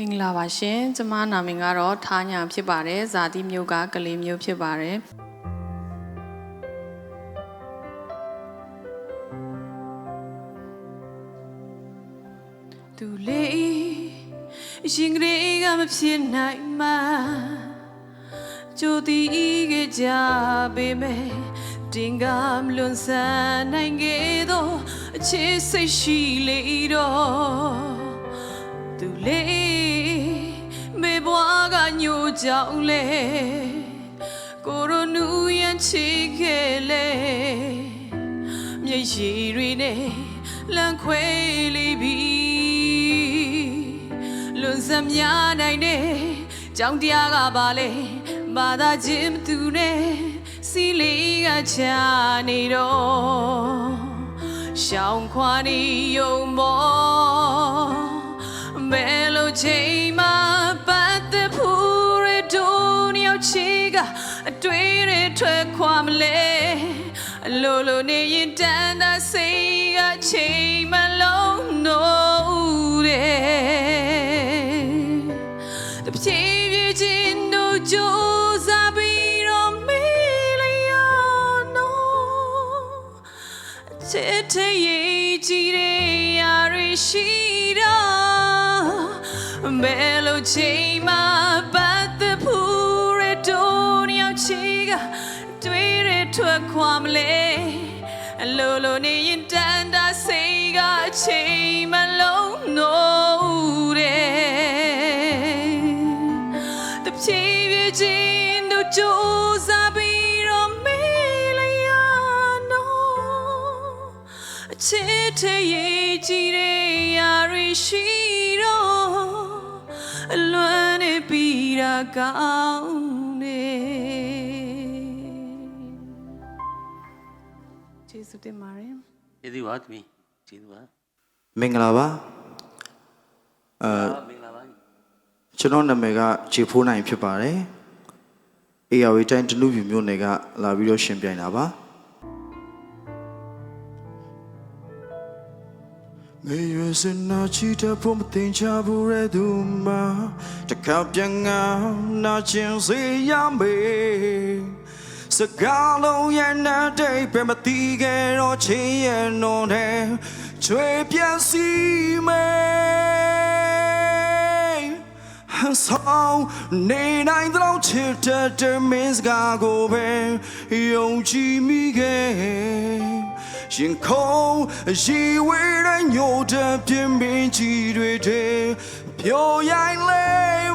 မင်္ဂလာပါရှင်ကျမနာမည်ကတော့ထားညာဖြစ်ပါတယ်ဇာတိမျိုးကကလေးမျိုးဖြစ်ပါတယ်သူလေးရှင်ကလေးကမဖြစ်နိုင်မှကြိုတီးခဲ့ကြပေမဲ့တင်ကမလွန်ဆန်းနိုင်ခဲ့သောအခြေစိတ်ရှိလေတော့သူလေးမေဘွား ကညိုကြောင်လေကိုရိုနူရန်ချီခဲ့လေမျက်ရည်တွေနဲ့လန့်ခွဲလေပြီလွန်စမ်းများနိုင်တဲ့ကြောင်တရားကပါလေမာသာခြင်းမသူနဲ့စီလေးကချနေတော့ရှောင်းခွာနေယုံမောဘယ်လိုချိန်မှ တွေ့တွေထွက်ခွာမလဲအလိုလိုနေရင်တန်တာစိတ်ကချိန်မလုံးတော့တဲ့တပြေးပြေးချင်းတို့ကြိုးစားပြီးတော့မေးလိုက်ရနော်ချစ်တဲ့ရေးကြည့်တဲ့ຢာတွေရှိတော့ဘယ်လိုချိန်မှ ခွာမလဲအလိုလိုနေရင်တန်တာစိတ်ကအချိန်မလုံးတော့တဲ့တဖြည်းဖြည်းချင်းတို့ကြိုးစားပြီးတော့မေးလိုက်ရနော်အချစ်တဲ့ရေးကြည့်တဲ့ຢာတွေရှိတော့အလွမ်းနေပြီးတာကောင်း ဇူးတင်ပါတယ်ကျေးဇူးပါသမီးကျေးဇူးပါမင်္ဂလာပါအဲအာမင်္ဂလာပါကျွန်တော်နာမည်ကဂျေဖိုးနိုင်ဖြစ်ပါတယ်အေယာဝေတိုင်းတနုပြမြို့နယ်ကလာပြီးတော့ရှင်ပြိုင်တာပါမေရွယ်စနာချီတဲ့ဖို့မတင်ချဘူးရဲ့သူမတခါပြန်ငါနာကျင်စေရမေ စကားလုံးရဲ့နာတဲ့ပဲမတီးခဲ့တော့ချင်းရဲ့နော်တဲ့ချွေပြန်စီမေဟန်ဆောင်နေနိုင်သောချစ်တဲ့တဲ့မင်းစကားကိုပဲယုံကြည်မိခဲ့ရင်ခုံရီဝဲတဲ့ညိုတဲ့ပြင်းပင်ကြီးတွေတဲ့ပျော်ရိုင်းလဲ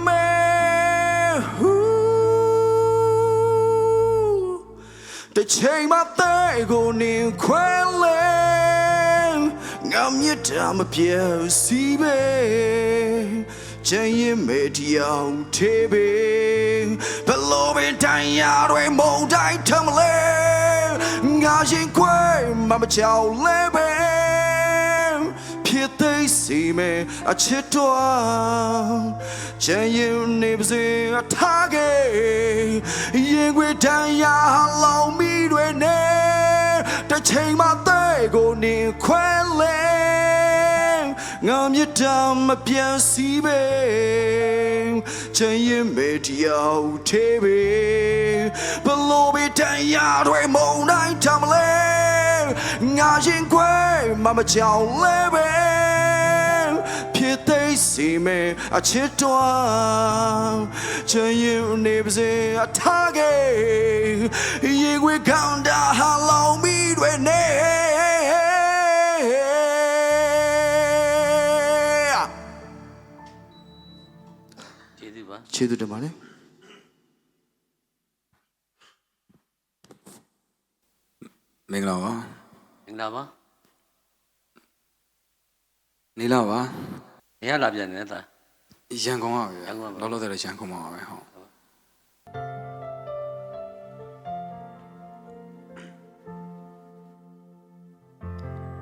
မ တစ်ချိန်မှတဲ့ကိုနင်ခွဲလဲငါမြတ်တာမပြေစီပဲချင်ရင်မေတီအောင်သေးပဲဘလို့ပင်တိုင်ရတွေမုံတိုင်းထမလဲငါရင်ခွဲမမချောက်လဲပဲဖြစ် သိစီမယ်အချစ်တော်ချင်ရင်နေပါစေအထားခဲ့ရင်ခွေတန်ရလောင်မိတွေနဲ့တစ်ချိန်မှတဲ့ကိုနေခွဲလဲငါမြတ်တာမပြန်စီပဲချင်ရင်မေတ္တာသေးပဲဘလို့ပဲတန်ရတွေမုံတိုင်းထမလဲငါရင်ခွဲမမချောင်လဲပဲ ဖြစ်သိစီမယ်အချစ်တော်ချင်ရင်နေပါစေအထားခဲ့ရေခွေကောင်းတာဟာလောင်မိတွေနဲ့ကျေးဇူးပါကျေးဇူးတင်ပါတယ်မင်္ဂလာပါမင်္ဂလာပါနေလာပါနေ ရလာပြန်နေတာ ရန်ကုန်ပါပဲရန်ကုန်ပါ လောလောဆယ်ရန်ကုန်ပါပဲဟုတ်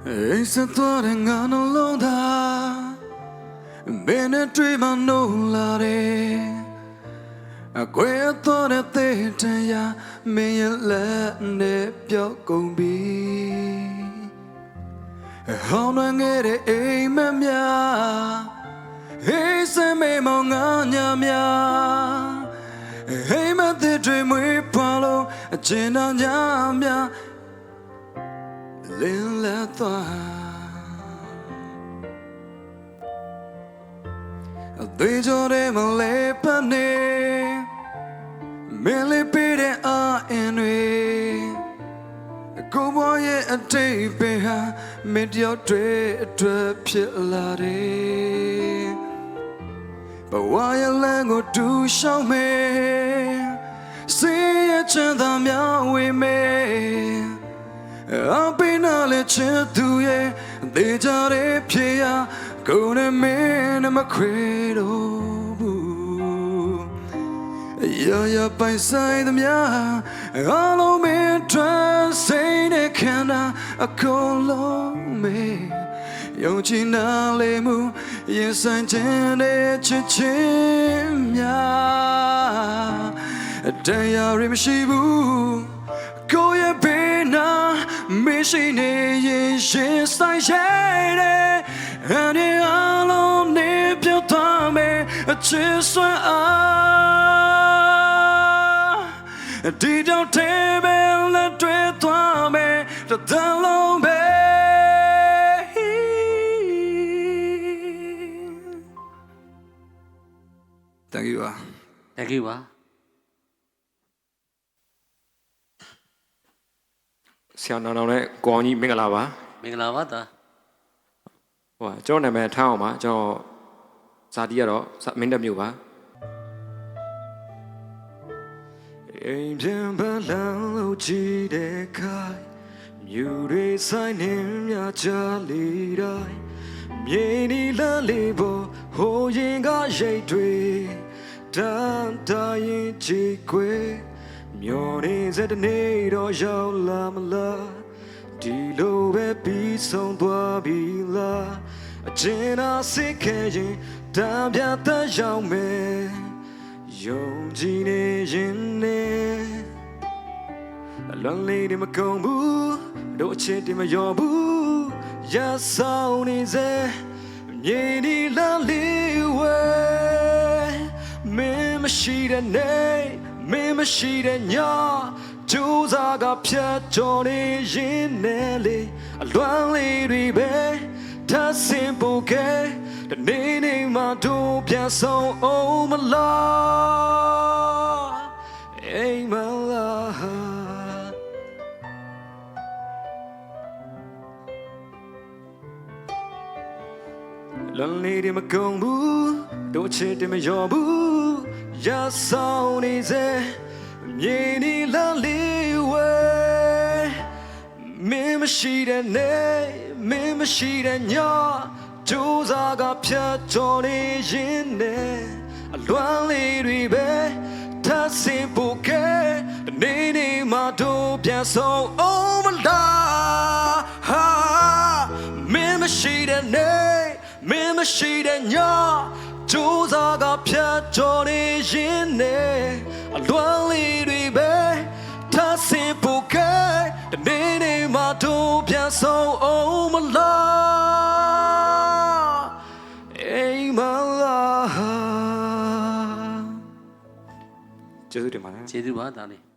အေးစတော့တဲ့ငါနှလုံးသားဘယ်နဲ့တွေ့မှနိုးလာတယ်အကွယ်တော်တဲ့တဲ့တရားမင်းရဲ့လက်နဲ့ပြောက်ကုန်ပြီ ဟောင်းနှငယ်တဲ့အိမ်မက်များဟေးစမဲမောင်များဟိမတဲ့တွေမွေးဖွာလို့အကျဉ်းတော်ညာများလင်းလက်သွားအသေးကြော်တဲ့မလဲပနေမင်းလေးပေးတဲ့အာအင်တွေကိုဘွားရဲ့အတိတ်ပဲဟာ မင်းတယောက်တည်းအတွက်ဖြစ်လာတယ်ဘဝရဲ့လမ်းကိုတူရှောင်မယ်စေရချမ်းသာများဝေမယ်အပိနာလေချစ်သူရဲ့ဒေကြတဲ့ဖြေရာကိုယ်နဲ့မင်းနဲ့မခွေတော့ဘူးရရပိုင်ဆိုင်သမျှအလုံးမင်းထွက်စိတ်နဲ့ ခန္ဓာအကုန်လုံးမေယုံကြည်နာလေမှုရင်ဆိုင်ခြင်းနဲ့ချစ်ချင်းများတရားရမရှိဘူးကိုယ့်ရဲ့ဘေးနာမရှိနေရင်ရှင်ဆိုင်ရှိတယ်အနေအလုံး နေပြောင်းသွားမယ်အချစ်ဆွမ်းအားဒီတော့ table လက်တွေ့သွားမယ်တစ်သလုံးပဲ Thank you ပါ Thank you ပါဆရာနောင်နောင်နဲ့ကိုအောင်ကြီးမင်္ဂလာပါမင်္ဂလာပါသားဟိုကကျွန်တော်နာမည်ထမ်းအောင်ပါကျွန်တော်ဇာတိကတော့ဇာမင်းတက်မြို့ပါအိမ်ပြန်ပလန်လို့ကြည့်တဲ့ခိုင် မြူတွေဆိုင်နေမြချလေတိုင်းမြေနီလန်းလေးပေါ်ဟိုရင်ကရိတ်တွေတန်တိုင်းကြည့်ခွေမျောနေစတဲ့နေ့တော့ရောက်လာမလားဒီလိုပဲပြီးဆုံးသွားပြီလားအကျဉ်းအားစိတ်ခဲရင်တံပြတ်သက်ရောက်မယ်ယုံကြည်နေရင်နဲ့ အလွန်လေးတွေမကုန်ဘူးတို့အချစ်တွေမလျော်ဘူးရဆောင်နေစေမြေဒီလမ်းလေးဝဲမင်းမရှိတဲ့နေ့မင်းမရှိတဲ့ညကျိုးစားကဖြတ်ကျော်နေရင်နဲ့လေအလွမ်းလေးတွေပဲထပ်ဆင်ဖို့ကဲဒီနေ့နေ့မှတို့ပြန်ဆောင်အောင်မလားအိမ်မလား လွန်လေးတွေမကုန်ဘူးတို့ချစ်တွေမလျော်ဘူးရဆောင်နေစေမြေနီလန်းလေးဝဲမင်းမရှိတဲ့နေ့မင်းမရှိတဲ့ညကြိုးစားကဖြတ်ကျော်နေရင်နဲ့အလွမ်းလေးတွေပဲထပ်ဆင်ဖို့ကဲဒီနေ့နေ့မှတို့ပြန်ဆောင်အောင်မလား မင်းမရှိတဲ့ညကြိုးစားကဖြတ်ကျော်နေရင်နဲ့အလွမ်းလေးတွေပဲထပ်ဆင်ဖို့ကဲဒီနေ့နေ့မှတို့ပြန်ဆောင်အောင်မလားအိမ်မလားကျေးဇူးတင်ပါတယ်ကျေးဇူးပါသားလေး